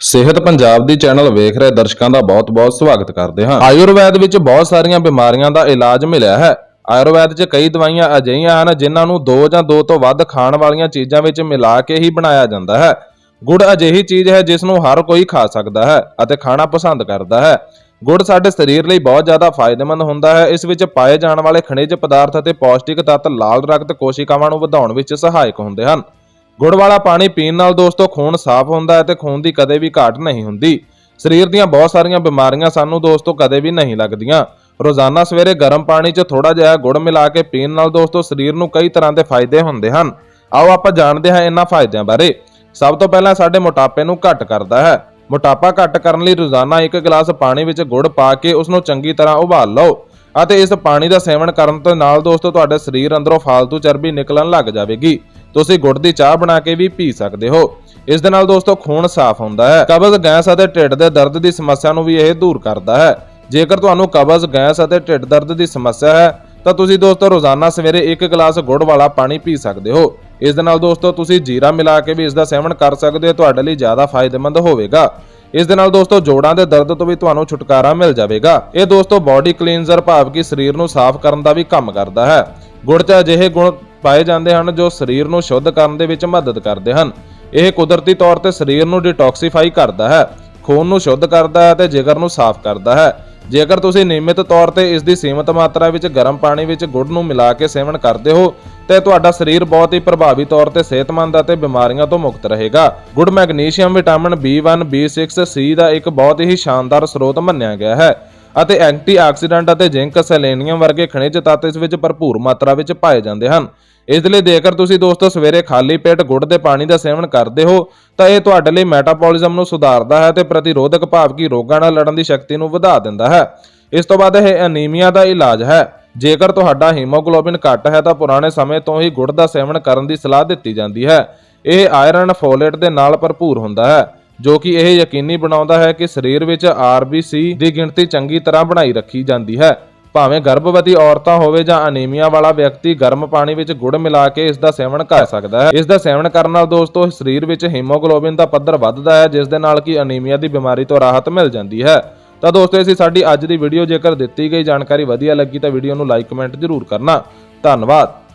ਸਿਹਤ ਪੰਜਾਬ ਦੀ ਚੈਨਲ ਵੇਖ ਰਹੇ ਦਰਸ਼ਕਾਂ ਦਾ ਬਹੁਤ-ਬਹੁਤ ਸਵਾਗਤ ਕਰਦੇ ਹਾਂ। ਆਯੁਰਵੈਦ ਵਿੱਚ ਬਹੁਤ ਸਾਰੀਆਂ ਬਿਮਾਰੀਆਂ ਦਾ ਇਲਾਜ ਮਿਲਿਆ ਹੈ। ਆਯੁਰਵੈਦ 'ਚ ਕਈ ਦਵਾਈਆਂ ਅਜਿਹੀਆਂ ਹਨ ਜਿਨ੍ਹਾਂ ਨੂੰ ਦੋ ਜਾਂ ਦੋ ਤੋਂ ਵੱਧ ਖਾਣ ਵਾਲੀਆਂ ਚੀਜ਼ਾਂ ਵਿੱਚ ਮਿਲਾ ਕੇ ਹੀ ਬਣਾਇਆ ਜਾਂਦਾ ਹੈ। ਗੁੜ ਅਜਿਹੀ ਚੀਜ਼ ਹੈ ਜਿਸ ਨੂੰ ਹਰ ਕੋਈ ਖਾ ਸਕਦਾ ਹੈ ਅਤੇ ਖਾਣਾ ਪਸੰਦ ਕਰਦਾ ਹੈ। ਗੁੜ ਸਾਡੇ ਸਰੀਰ ਲਈ ਬਹੁਤ ਜ਼ਿਆਦਾ ਫਾਇਦੇਮੰਦ ਹੁੰਦਾ ਹੈ। ਇਸ ਵਿੱਚ ਪਾਏ ਜਾਣ ਵਾਲੇ ਖਣਿਜ ਪਦਾਰਥ ਅਤੇ ਪੌਸ਼ਟਿਕ ਤੱਤ ਲਾਲ ਰਕਤ ਕੋਸ਼ਿਕਾਵਾਂ ਨੂੰ ਵਧਾਉਣ ਵਿੱਚ ਸਹਾਇਕ ਹੁੰਦੇ ਹਨ। ਗੁੜ ਵਾਲਾ ਪਾਣੀ ਪੀਣ ਨਾਲ ਦੋਸਤੋ ਖੂਨ ਸਾਫ਼ ਹੁੰਦਾ ਹੈ ਤੇ ਖੂਨ ਦੀ ਕਦੇ ਵੀ ਘਾਟ ਨਹੀਂ ਹੁੰਦੀ। ਸਰੀਰ ਦੀਆਂ ਬਹੁਤ ਸਾਰੀਆਂ ਬਿਮਾਰੀਆਂ ਸਾਨੂੰ ਦੋਸਤੋ ਕਦੇ ਵੀ ਨਹੀਂ ਲੱਗਦੀਆਂ। ਰੋਜ਼ਾਨਾ ਸਵੇਰੇ ਗਰਮ ਪਾਣੀ 'ਚ ਥੋੜਾ ਜਿਹਾ ਗੁੜ ਮਿਲਾ ਕੇ ਪੀਣ ਨਾਲ ਦੋਸਤੋ ਸਰੀਰ ਨੂੰ ਕਈ ਤਰ੍ਹਾਂ ਦੇ ਫਾਇਦੇ ਹੁੰਦੇ ਹਨ। ਆਓ ਆਪਾਂ ਜਾਣਦੇ ਹਾਂ ਇਹਨਾਂ ਫਾਇਦਿਆਂ ਬਾਰੇ। ਸਭ ਤੋਂ ਪਹਿਲਾਂ ਸਾਡੇ ਮੋਟਾਪੇ ਨੂੰ ਘੱਟ ਕਰਦਾ ਹੈ। ਮੋਟਾਪਾ ਘੱਟ ਕਰਨ ਲਈ ਰੋਜ਼ਾਨਾ ਇੱਕ ਗਲਾਸ ਪਾਣੀ ਵਿੱਚ ਗੁੜ ਪਾ ਕੇ ਉਸ ਨੂੰ ਚੰਗੀ ਤਰ੍ਹਾਂ ਉਬਾਲ ਲਓ ਅਤੇ ਇਸ ਪਾਣੀ ਦਾ ਸੇਵਨ ਕਰਨ ਤੋਂ ਨਾਲ ਦੋਸਤੋ ਤੁਹਾਡੇ ਸਰੀਰ ਅੰਦਰੋਂ ਫਾਲਤੂ ਚਰਬੀ ਨਿਕਲਣ ਲੱਗ ਜਾਵੇਗੀ। ਤੁਸੀਂ ਗੁੜ ਦੀ ਚਾਹ ਬਣਾ ਕੇ ਵੀ ਪੀ ਸਕਦੇ ਹੋ। ਇਸ ਦੇ ਨਾਲ ਦੋਸਤੋ ਖੂਨ ਸਾਫ਼ ਹੁੰਦਾ ਹੈ। ਕਬਜ਼, ਗੈਸ ਅਤੇ ਢਿੱਡ ਦੇ ਦਰਦ ਦੀ ਸਮੱਸਿਆ ਨੂੰ ਵੀ ਇਹ ਦੂਰ ਕਰਦਾ ਹੈ। ਜੇਕਰ ਤੁਹਾਨੂੰ ਕਬਜ਼, ਗੈਸ ਅਤੇ ਢਿੱਡ ਦਰਦ ਦੀ ਸਮੱਸਿਆ ਹੈ, ਤਾਂ ਤੁਸੀਂ ਦੋਸਤੋ ਰੋਜ਼ਾਨਾ ਸਵੇਰੇ ਇੱਕ ਗਲਾਸ ਗੁੜ ਵਾਲਾ ਪਾਣੀ ਪੀ ਸਕਦੇ ਹੋ। ਇਸ ਦੇ ਨਾਲ ਦੋਸਤੋ ਤੁਸੀਂ ਜੀਰਾ ਮਿਲਾ ਕੇ ਵੀ ਇਸ ਦਾ ਸੇਵਨ ਕਰ ਸਕਦੇ ਹੋ, ਤੁਹਾਡੇ ਲਈ ਜ਼ਿਆਦਾ ਫਾਇਦੇਮੰਦ ਹੋਵੇਗਾ। ਇਸ ਦੇ ਨਾਲ ਦੋਸਤੋ ਜੋੜਾਂ ਦੇ ਦਰਦ ਤੋਂ ਵੀ ਤੁਹਾਨੂੰ ਛੁਟਕਾਰਾ ਮਿਲ ਜਾਵੇਗਾ। ਇਹ ਦੋਸਤੋ ਬਾਡੀ ਕਲੀਨਜ਼ਰ ਭਾਵ ਕਿ ਸਰੀਰ ਨੂੰ ਸਾਫ਼ ਕਰਨ ਦਾ ਵੀ ਕੰਮ ਕਰਦਾ ਹੈ। ਗੁੜ 'ਚ ਅਜਿਹੇ ਗੁਣ ਪਾਏ ਜਾਂਦੇ ਹਨ ਜੋ ਸਰੀਰ ਨੂੰ ਸ਼ੁੱਧ ਕਰਨ ਦੇ ਵਿੱਚ ਮਦਦ ਕਰਦੇ ਹਨ। ਇਹ ਕੁਦਰਤੀ ਤੌਰ ਤੇ ਸਰੀਰ ਨੂੰ ਡਿਟੌਕਸੀਫਾਈ ਕਰਦਾ ਹੈ। ਖੂਨ ਨੂੰ ਸ਼ੁੱਧ ਕਰਦਾ ਹੈ ਤੇ ਜਿਗਰ ਨੂੰ ਸਾਫ਼ ਕਰਦਾ ਹੈ। ਜੇਕਰ ਤੁਸੀਂ ਨਿਯਮਿਤ ਤੌਰ ਤੇ ਇਸ ਦੀ ਸੀਮਤ ਮਾਤਰਾ ਵਿੱਚ ਗਰਮ ਪਾਣੀ ਵਿੱਚ ਗੁੜ ਨੂੰ ਮਿਲਾ ਕੇ ਸੇਵਨ ਕਰਦੇ ਹੋ, ਤੇ ਤੁਹਾਡਾ ਸਰੀਰ ਬਹੁਤ ਹੀ ਪ੍ਰਭਾਵੀ ਤੌਰ ਤੇ ਸਿਹਤਮੰਦ ਅਤੇ ਬਿਮਾਰੀਆਂ ਤੋਂ ਮੁਕਤ ਰਹੇਗਾ। ਗੁੜ magnesium vitamin B1 B6 C ਦਾ ਇੱਕ ਬਹੁਤ ਹੀ ਸ਼ਾਨਦਾਰ ਸਰੋਤ ਮੰਨਿਆ ਗਿਆ ਹੈ ਅਤੇ ਐਂਟੀਆਕਸੀਡੈਂਟ ਅਤੇ ਜ਼ਿੰਕ ਸੈਲੇਨੀਅਮ ਵਰਗੇ ਖਣਿਜ ਤੱਤ ਇਸ ਵਿੱਚ ਭਰਪੂਰ ਮਾਤਰਾ ਵਿੱਚ ਪਾਏ ਜਾਂਦੇ ਹਨ। ਇਸ ਲਈ ਜੇਕਰ ਤੁਸੀਂ ਦੋਸਤੋ ਸਵੇਰੇ ਖਾਲੀ ਪੇਟ ਗੁੜ ਦੇ ਪਾਣੀ ਦਾ ਸੇਵਨ ਕਰਦੇ ਹੋ, ਤਾਂ ਇਹ ਤੁਹਾਡੇ ਲਈ ਮੈਟਾਬੋਲਿਜ਼ਮ ਨੂੰ ਸੁਧਾਰਦਾ ਹੈ ਤੇ ਪ੍ਰਤੀਰੋਧਕ ਭਾਵ ਕੀ ਰੋਗਾਂ ਨਾਲ ਲੜਨ ਦੀ ਸ਼ਕਤੀ ਨੂੰ ਵਧਾ ਦਿੰਦਾ ਹੈ। ਇਸ ਤੋਂ ਬਾਅਦ ਇਹ ਅਨੀਮੀਆ ਦਾ ਇਲਾਜ ਹੈ। ਜੇਕਰ ਤੁਹਾਡਾ ਹੀਮੋਗਲੋਬਿਨ ਘੱਟ ਹੈ, ਤਾਂ ਪੁਰਾਣੇ ਸਮੇਂ ਤੋਂ ਹੀ ਗੁੜ ਦਾ ਸੇਵਨ ਕਰਨ ਦੀ ਸਲਾਹ ਦਿੱਤੀ ਜਾਂਦੀ ਹੈ। ਇਹ ਆਇਰਨ ਫੋਲੇਟ ਦੇ ਨਾਲ ਭਰਪੂਰ ਹੁੰਦਾ ਹੈ, ਜੋ ਕਿ ਇਹ ਯਕੀਨੀ ਬਣਾਉਂਦਾ ਹੈ ਕਿ ਸਰੀਰ ਵਿੱਚ RBC ਦੀ ਗਿਣਤੀ ਚੰਗੀ ਤਰ੍ਹਾਂ ਬਣਾਈ ਰੱਖੀ ਜਾਂਦੀ ਹੈ। ਭਾਵੇਂ ਗਰਭਵਤੀ ਔਰਤਾਂ ਹੋਵੇ ਜਾਂ ਅਨੀਮੀਆ ਵਾਲਾ ਵਿਅਕਤੀ, ਗਰਮ ਪਾਣੀ ਵਿੱਚ ਗੁੜ ਮਿਲਾ ਕੇ ਇਸ ਦਾ ਸੇਵਨ ਕਰ ਸਕਦਾ ਹੈ। ਇਸ ਦਾ ਸੇਵਨ ਕਰਨ ਨਾਲ ਦੋਸਤੋ, ਸਰੀਰ ਵਿੱਚ ਹੀਮੋਗਲੋਬਿਨ ਦਾ ਪੱਧਰ ਵੱਧਦਾ ਹੈ, ਜਿਸ ਦੇ ਨਾਲ ਕਿ ਅਨੀਮੀਆ ਦੀ ਬਿਮਾਰੀ ਤੋਂ ਰਾਹਤ ਮਿਲ ਜਾਂਦੀ ਹੈ। ਤਾਂ ਦੋਸਤੋ ਇਹ ਸੀ ਸਾਡੀ ਅੱਜ ਦੀ ਵੀਡੀਓ ਜੇਕਰ ਦਿੱਤੀ ਗਈ ਜਾਣਕਾਰੀ ਵਧੀਆ ਲੱਗੀ ਤਾਂ ਵੀਡੀਓ ਨੂੰ ਲਾਈਕ, ਕਮੈਂਟ ਜ਼ਰੂਰ ਕਰਨਾ। ਧੰਨਵਾਦ।